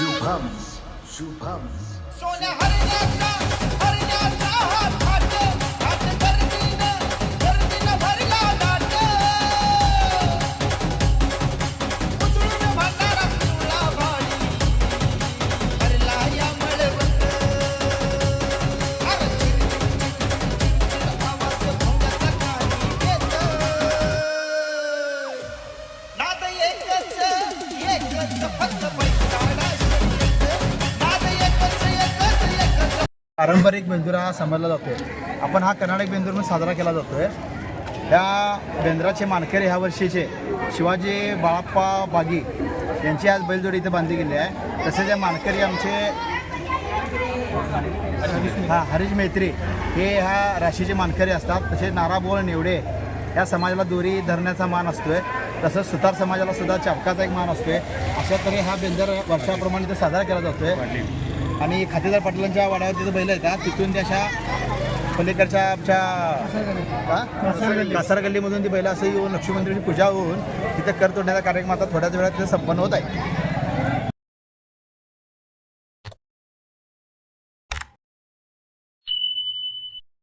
Shupams, Shupams. So now, how did पारंपरिक बेंदुरा हा समजला जातोय. आपण हा कर्नाटक बेंदूर म्हणून साजरा केला जातोय. या बेंद्राचे मानकरी ह्या वर्षीचे शिवाजी बाळाप्पा बागी यांची आज बैलजोडी इथे बांधली गेली आहे. तसेच या मानकरी आमचे हा हरीश मैत्री हे ह्या राशीचे मानकरी असतात. तसेच नाराबोळ निवडे या समाजाला दोरी धरण्याचा मान असतोय. तसंच सुतार समाजाला सुद्धा चापकाचा एक मान असतोय. अशा तऱ्हे हा बेंदर वर्षाप्रमाणे इथे साजरा केला जातोय. आणि खातेदार पाटलांच्या वाड्यावर तिथं बैल येतात. तिथून त्या अशा पलीकडच्या आमच्या का? कासार गल्लीमधून ती बैल असं येऊन लक्ष्मी मंदिराची पूजा होऊन तिथं कर तोडण्याचा कार्यक्रम आता थोड्याच वेळात तिथे संपन्न होत आहे.